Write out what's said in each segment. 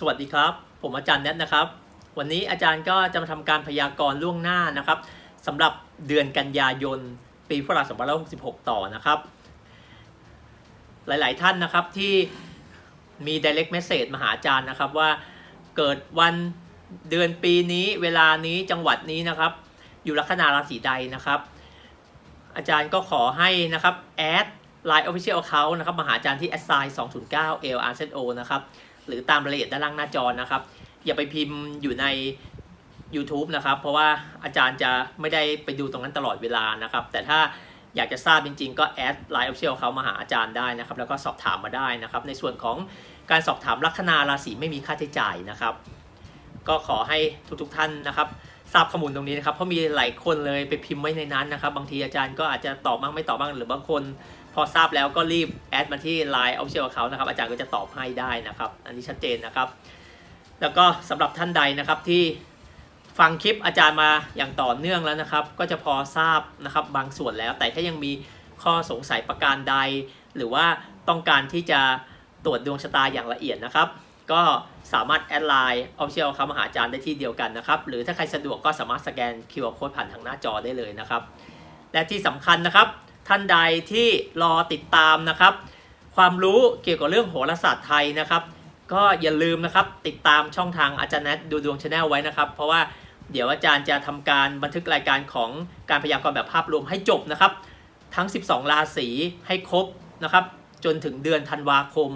สวัสดีครับ ผมอาจารย์แนทนะครับ วันนี้อาจารย์ก็จะมาทำการพยากรณ์ล่วงหน้านะครับสำหรับเดือนกันยายน ปีพุทธศักราช2566 ต่อนะครับ หลาย ๆ ท่านนะครับที่มี direct message มาหาอาจารย์นะครับว่าเกิดวันเดือนปีนี้เวลานี้จังหวัดนี้นะครับ อยู่ลัคนาราศีใดนะครับ อาจารย์ก็ขอให้นะครับแอด Line Official Account นะครับมาหาอาจารย์ที่ assign 209 l r z o นะครับ หรือตามรายละเอียดด้านล่างหน้าจอนะครับ อย่าไปพิมพ์อยู่ใน YouTube นะครับ เพราะว่าอาจารย์จะไม่ได้ไปดูตรงนั้นตลอดเวลานะครับ แต่ถ้าอยากจะทราบจริงๆ ก็แอด Line Official เขามาหาอาจารย์ได้นะครับ แล้วก็สอบถามมาได้นะครับ ในส่วนของการสอบถามลัคนาราศีไม่มีค่าใช้จ่ายนะครับ ก็ขอให้ทุกๆท่านนะครับทราบข้อมูลตรงนี้นะครับเพราะมีหลายคนเลยไปพิมพ์ไว้ในนั้นนะครับ บางทีอาจารย์ก็อาจจะตอบบ้างไม่ตอบบ้างหรือบางคน พอทราบแล้วก็รีบแอดมาที่ Line Official เขานะครับ อาจารย์ก็จะตอบให้ได้นะครับ อันนี้ชัดเจนนะครับ แล้วก็สำหรับท่านใดนะครับที่ฟังคลิปอาจารย์มาอย่างต่อเนื่องแล้วนะครับ ก็จะพอทราบนะครับบางส่วนแล้ว แต่ถ้ายังมีข้อสงสัยประการใด หรือว่าต้องการที่จะตรวจดวงชะตาอย่างละเอียดนะครับ ก็สามารถแอดไลน์ Official เขามาหาอาจารย์ได้ที่เดียวกันนะครับ หรือถ้าใครสะดวกก็สามารถสแกน QR Code ผ่านทางหน้าจอได้เลยนะครับ และที่สำคัญนะครับ ท่านใดที่รอติดตามนะครับ ความรู้เกี่ยวกับเรื่องโหราศาสตร์ไทยนะครับ ก็อย่าลืมนะครับติดตามช่องทางอาจารย์แนทดูดวงชาแนลไว้นะครับ เพราะว่าเดี๋ยวอาจารย์จะทำการบันทึกรายการของการพยากรณ์แบบภาพรวมให้จบนะครับ ทั้ง 12 ราศีให้ครบนะครับ จนถึงเดือนธันวาคม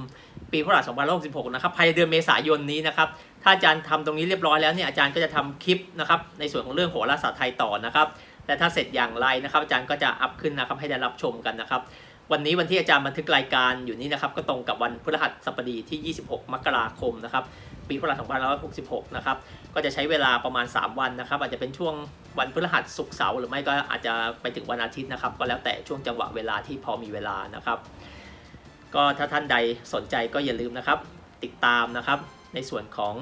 ปีพุทธศักราช2566 นะครับภายในเดือนเมษายนนี้นะครับ ถ้าอาจารย์ทำตรงนี้เรียบร้อยแล้วเนี่ยอาจารย์ก็จะทำคลิปนะครับในส่วนของเรื่องโหราศาสตร์ไทยต่อนะครับ และถ้าเสร็จอย่างไรนะครับอาจารย์ก็จะอัพขึ้นนะครับให้ได้รับชมกันนะครับ วันนี้วันที่อาจารย์บันทึกรายการอยู่นี้นะครับก็ตรงกับวันพฤหัสบดีที่ 26 มกราคมนะครับปีพุทธศักราช2566 นะครับ ก็จะใช้เวลาประมาณ 3 วันนะครับ อาจจะเป็นช่วงวันพฤหัสศุกร์เสาร์หรือไม่ก็อาจจะไปถึงวันอาทิตย์นะครับ ก็แล้วแต่ช่วงจังหวะเวลาที่พอมีเวลานะครับ ก็ถ้าท่านใดสนใจก็อย่าลืมนะครับ ติดตามนะครับ ในส่วนของ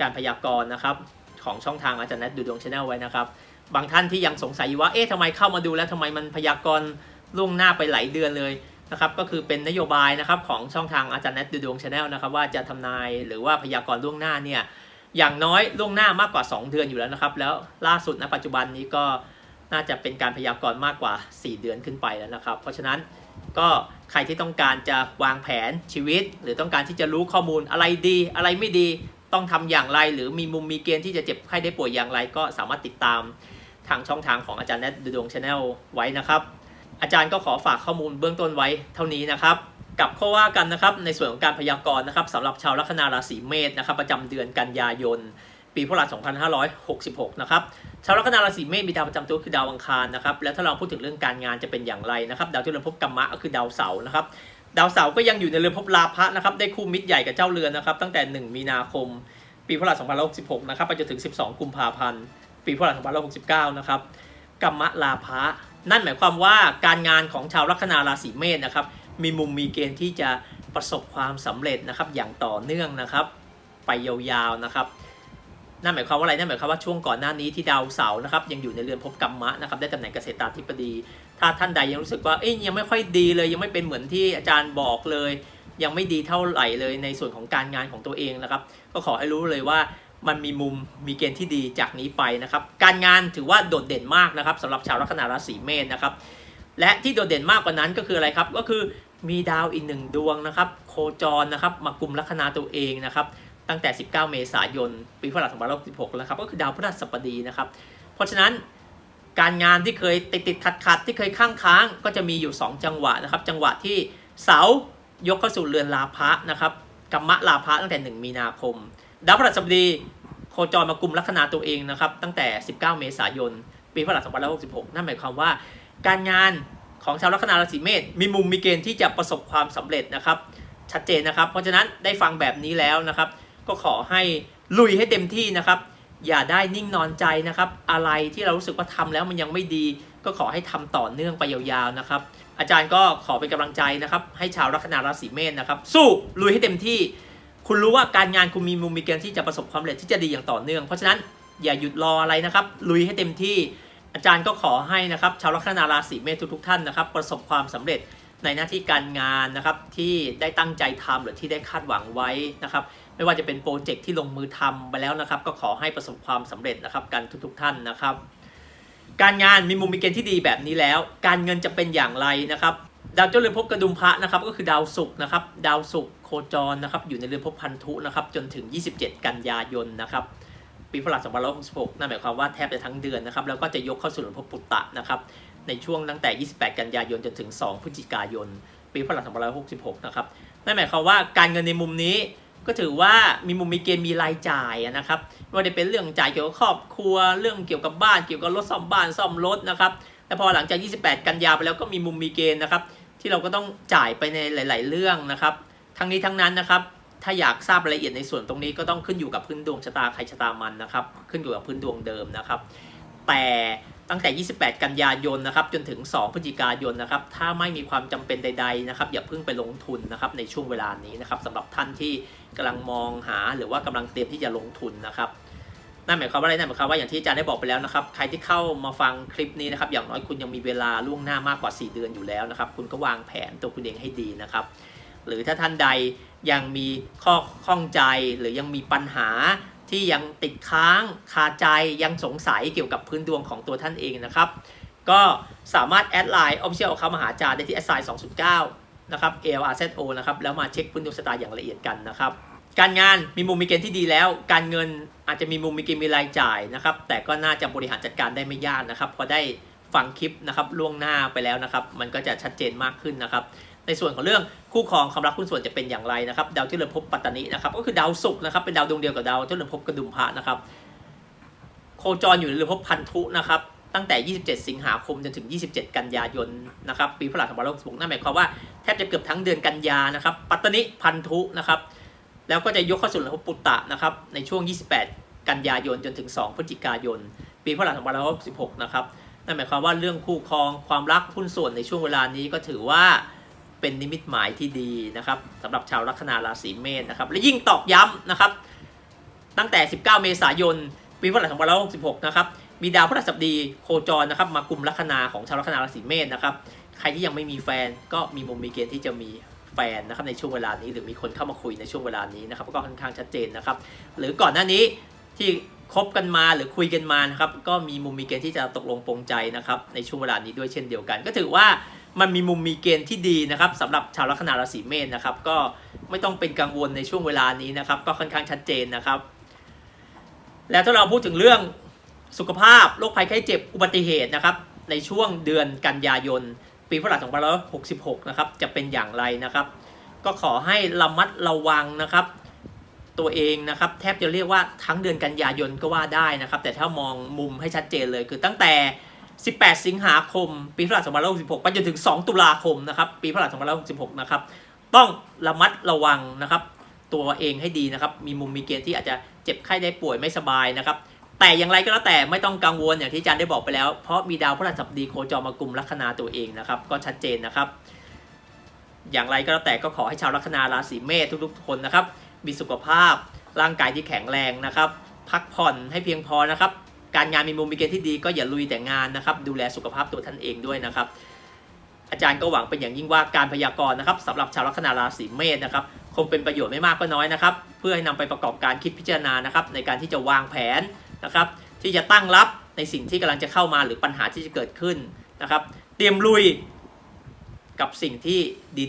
การพยากรณ์นะครับ ของช่องทางอาจารย์แนทดูดวงชาแนลไว้นะครับ บางท่านที่ยังสงสัยอยู่ว่า เอ๊ะทำไมเข้ามาดูแล้วทำไมมันพยากรณ์ล่วงหน้าไปหลายเดือนเลยนะครับ ก็คือเป็นนโยบายนะครับของช่องทางอาจารย์แนทดูดวงชาแนลนะครับ ว่าจะทำนายหรือว่าพยากรณ์ล่วงหน้าเนี่ยอย่างน้อยล่วงหน้ามากกว่า 2 เดือนอยู่แล้วนะครับ แล้วล่าสุดณปัจจุบันนี้ก็น่าจะเป็นการพยากรณ์มากกว่า 4 เดือนขึ้นไปแล้วนะครับ เพราะฉะนั้นก็ใครที่ต้องการจะวางแผนชีวิต หรือต้องการที่จะรู้ข้อมูลอะไรดีอะไรไม่ดี ต้องทำอย่างไร หรือมีมุมมีเกณฑ์ที่จะเจ็บไข้ได้ป่วยอย่างไร ก็สามารถติดตามทางช่องทางของอาจารย์แนทดวงชาแนลไว้นะครับ อาจารย์ก็ขอฝากข้อมูลเบื้องต้นไว้เท่านี้นะครับกับข้าว่ากันนะครับในส่วนของการพยากรณ์นะครับสำหรับชาวลัคนาราศีเมษนะครับประจำเดือนกันยายน ปีพุทธศักราช2566 นะครับชาวลัคนาราศีเมษมีดาวประจำตัวคือดาวอังคารนะครับแล้วถ้าเราพูดถึงเรื่องการงานจะเป็นอย่างไรนะครับ ดาวที่เรือนภพกรรมะก็คือดาวเสาร์นะครับ ดาวเสาร์ก็ยังอยู่ในเรือนภพลาภะนะครับได้คู่มิตรใหญ่กับเจ้าเรือนนะครับตั้งแต่ 1 มีนาคม ปีพุทธศักราช2566นะครับไปจนถึง 12 กุมภาพันธ์ปีพุทธศักราช2569นะครับกรรมะลาภะนั่นหมายความว่าการงานของชาวลัคนาราศีเมษนะครับมีมุมมีเกณฑ์ที่จะประสบความสำเร็จนะครับอย่างต่อเนื่องนะครับ ไปยาวๆนะครับนั่นหมายความว่าอะไรนั่นหมายความว่าช่วงก่อนหน้านี้ที่ดาวเสาร์นะครับยังอยู่ในเรือนภพกรรมะนะครับได้ตำแหน่งเกษตราธิบดี ถ้าท่านใดยังรู้สึกว่าเอ้ยยังไม่ค่อยดีเลย ยังไม่เป็นเหมือนที่อาจารย์บอกเลย ยังไม่ดีเท่าไหร่เลยในส่วนของการงานของตัวเองนะครับ ก็ขอให้รู้เลยว่ามันมีมุมมีเกณฑ์ที่ดีจากนี้ไปนะครับ การงานถือว่าโดดเด่นมากนะครับสำหรับชาวลัคนาราศีเมษนะครับ และที่โดดเด่นมากกว่านั้นก็คืออะไรครับ ก็คือมีดาวอีกหนึ่งดวงนะครับ โคจรนะครับมากลุ่มลัคนาตัวเองนะครับ ตั้งแต่ 19 เมษายน ปีพุทธศักราช2566แล้วครับ ก็คือดาวพฤหัสบดีนะครับ เพราะฉะนั้น การงานที่เคยติดติดขัดขัดที่เคยข้างค้างก็จะมีอยู่ 2 จังหวะนะครับ จังหวะที่เสายกเข้าสู่เรือนลาภะนะครับกรรมะลาภะตั้งแต่ 1 มีนาคมดาวพฤหัสบดีโคจรมากลุ่มลัคนาตัวเองนะครับ ตั้งแต่ 19 เมษายน ปีพุทธศักราช2566 นั่นหมายความว่า การงานของชาวลัคนาราศีเมษมีมุมมีเกณฑ์ที่จะประสบความสำเร็จนะครับ ชัดเจนนะครับ เพราะฉะนั้นได้ฟังแบบนี้แล้วนะครับ ก็ขอให้ลุยให้เต็มที่นะครับ อย่าได้นิ่งนอนใจนะครับ อะไรที่เรารู้สึกว่าทำแล้วมันยังไม่ดี ก็ขอให้ทำต่อเนื่องไปยาวๆนะครับ อาจารย์ก็ขอเป็นกำลังใจนะครับ ให้ชาวลัคนาราศีเมษนะครับ สู้ลุยให้เต็มที่ คุณรู้ว่าการงานคุณมีมุมมีเกณฑ์ที่จะประสบความสำเร็จที่จะดีอย่างต่อเนื่องเพราะฉะนั้นอย่าหยุดรออะไรนะครับ ลุยให้เต็มที่ อาจารย์ก็ขอให้นะครับ ชาวลัคนาราศีเมษทุกๆท่านนะครับ ประสบความสำเร็จ ในหน้าที่การงานนะครับที่ได้ตั้งใจทำหรือที่ได้คาดหวังไว้นะครับไม่ว่าจะเป็นโปรเจกต์ที่ลงมือทำไปแล้วนะครับ ก็ขอให้ประสบความสำเร็จนะครับกันทุกๆ ท่านนะครับ การงานมีมุมมีเกณฑ์ที่ดีแบบนี้แล้ว การเงินจะเป็นอย่างไรนะครับดาวเจ้าเรือนภพกระดุมพระนะครับก็คือดาวศุกร์นะครับดาวศุกร์โคจรนะครับอยู่ในเรือนภพพันธุนะครับจนถึง 27 กันยายนนะครับปีพฤหัส2566นั่นหมายความว่าแทบจะทั้งเดือนนะครับแล้วก็จะยกเข้าสู่เรือนภพปุตตะนะครับ ในช่วงตั้งแต่ 28 กันยายนจนถึง 2 พฤศจิกายน ปีพฤหัส2566 นะครับ นั่นหมายความว่าการเงินในมุมนี้ก็ถือว่ามีมุมมีเกณฑ์มีรายจ่ายนะครับไม่ว่าจะเป็นเรื่องจ่ายเกี่ยวกับครอบครัว เรื่องเกี่ยวกับบ้าน เกี่ยวกับรถซ่อมบ้านซ่อมรถนะครับแต่พอหลังจาก 28 กันยาไปแล้วก็มีมุมมีเกณฑ์นะครับ ที่เราก็ต้องจ่ายไปในหลาย ๆ เรื่องนะครับ ทั้งนี้ทั้งนั้นนะครับ ถ้าอยากทราบรายละเอียดในส่วนตรงนี้ก็ต้องขึ้นอยู่กับพื้นดวงชะตาใครชะตามันนะครับ ขึ้นอยู่กับพื้นดวงเดิมนะครับ แต่ ตั้งแต่ 28 กันยายนนะครับจนถึง 2 พฤศจิกายนนะครับถ้าไม่มีความจำเป็นใด ๆนะครับ อย่าเพิ่งไปลงทุนนะครับในช่วงเวลานี้นะครับสำหรับท่านที่กำลังมองหาหรือว่ากำลังเตรียมที่จะลงทุนนะครับนั่นหมายความว่าอะไรนั่นหมายความว่าอย่างที่อาจารย์ได้บอกไปแล้วนะครับ ใครที่เข้ามาฟังคลิปนี้นะครับ อย่างน้อยคุณยังมีเวลาล่วงหน้ามากกว่า 4 เดือนอยู่แล้วนะครับ คุณก็วางแผนตัวคุณเองให้ดีนะครับ หรือถ้าท่านใดยังมีข้อข้องใจหรือยังมีปัญหา ที่ยังติดค้างคาใจยังสงสัยเกี่ยวกับพื้นดวงของตัวท่านเองนะครับ ก็สามารถแอดไลน์ Official เข้ามาหาอาจารย์ได้ที่แอดไซน์209 นะครับ ALRZO นะครับ แล้วมาเช็คพื้นดวงชะตาอย่างละเอียดกันนะครับ การงานมีมุมมีเกณฑ์ที่ดีแล้ว การเงินอาจจะมีมุมมีเกณฑ์มีรายจ่ายนะครับ แต่ก็น่าจะบริหารจัดการได้ไม่ยากนะครับพอได้ฟังคลิปนะครับล่วงหน้าไปแล้วนะครับ มันก็จะชัดเจนมากขึ้นนะครับ ในส่วนของเรื่องคู่ครองความรักคุณส่วนจะเป็นอย่างไรนะครับดาวเจริญภพปัตตานีนะครับก็คือดาวศุกร์นะครับเป็นดาวดวงเดียวกับดาวเจริญภพกระดุมพระนะครับโคจรอยู่ในเรือนภพพันธุนะครับตั้งแต่ 27 สิงหาคมจนถึง 27 กันยายนนะครับปีพฤหัส2566นั่นหมายความว่าแทบจะเกือบทั้งเดือนกันยานะครับปัตตานีพันธุนะครับแล้วก็จะยกเข้าสู่เรือนภพปุตตะนะครับในช่วง 28 กันยายนจนถึง 2 พฤศจิกายน ปีพฤหัส2566นะครับนั่นหมายความว่าเรื่องคู่ครองความรักหุ้นส่วนในช่วงเวลานี้ก็ถือว่า เป็นนิมิตหมายที่ดีนะครับสำหรับชาวลัคนาราศีเมษนะครับและยิ่งตอกย้ำนะครับ ตั้งแต่ 19 เมษายน ปีพฤหัส2566 นะครับ มีดาวพฤหัสบดีโคจรนะครับมากลุ่มลัคนาของชาวลัคนาราศีเมษนะครับใครที่ยังไม่มีแฟนก็มีมุมมีเกณฑ์ที่จะมีแฟนนะครับในช่วงเวลานี้ หรือมีคนเข้ามาคุยในช่วงเวลานี้นะครับก็ค่อนข้างชัดเจนนะครับ หรือก่อนหน้านี้ที่คบกันมาหรือคุยกันมานะครับก็มีมุมมีเกณฑ์ที่จะตกลงปรงใจนะครับในช่วงเวลานี้ด้วยเช่นเดียวกัน ก็ถือว่า มันมีมุมมีเกณฑ์ที่ดีนะครับสำหรับชาวลัคนาราศีเมษนะครับ ก็ไม่ต้องเป็นกังวลในช่วงเวลานี้นะครับ ก็ค่อนข้างชัดเจนนะครับ แล้วถ้าเราพูดถึงเรื่องสุขภาพโรคภัยไข้เจ็บอุบัติเหตุนะครับ ในช่วงเดือนกันยายน ปีพุทธศักราช2566 นะครับ จะเป็นอย่างไรนะครับ ก็ขอให้ระมัดระวังนะครับ ตัวเองนะครับ แทบจะเรียกว่าทั้งเดือนกันยายนก็ว่าได้นะครับ แต่ถ้ามองมุมให้ชัดเจนเลยคือตั้งแต่ 18 สิงหาคม ปีพุทธศักราช2566 ไปจนถึง 2 ตุลาคมนะครับ ปีพุทธศักราช2566 นะครับ ต้องระมัดระวังนะครับ ตัวเองให้ดีนะครับ มีมุมมีเกณฑ์ที่อาจจะเจ็บไข้ได้ป่วยไม่สบายนะครับ แต่อย่างไรก็แล้วแต่ไม่ต้องกังวลอย่างที่อาจารย์ได้บอกไปแล้ว เพราะมีดาวพฤหัสบดีโคจรมากลุ่มลัคนาตัวเองนะครับ ก็ชัดเจนนะครับ อย่างไรก็แล้วแต่ก็ขอให้ชาวลัคนาราศีเมษทุกๆคนนะครับ มีสุขภาพร่างกายที่แข็งแรงนะครับ พักผ่อนให้เพียงพอนะครับ การงานมีมุมมีเกณฑ์ที่ดีก็อย่าลุยแต่งานนะครับ ดูแลสุขภาพตัวท่านเองด้วยนะครับ อาจารย์ก็หวังเป็นอย่างยิ่งว่าการพยากรณ์นะครับสำหรับชาวลัคนาราศีเมษนะครับคงเป็นประโยชน์ไม่มากก็น้อยนะครับ เพื่อให้นำไปประกอบการคิดพิจารณานะครับ ในการที่จะวางแผนนะครับ ที่จะตั้งรับในสิ่งที่กำลังจะเข้ามาหรือปัญหาที่จะเกิดขึ้นนะครับ เตรียมลุยกับสิ่งที่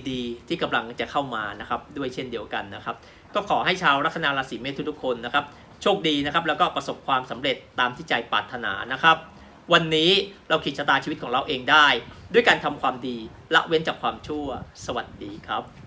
ดีๆ ที่กำลังจะเข้ามานะครับ ด้วยเช่นเดียวกันนะครับ ก็ขอให้ชาวลัคนาราศีเมษทุกๆคนนะครับ โชคดีนะครับ แล้วก็ประสบความสำเร็จตามที่ใจปรารถนานะครับ วันนี้เราขีดชะตาชีวิตของเราเองได้ ด้วยการทำความดีละเว้นจากความชั่ว สวัสดีครับ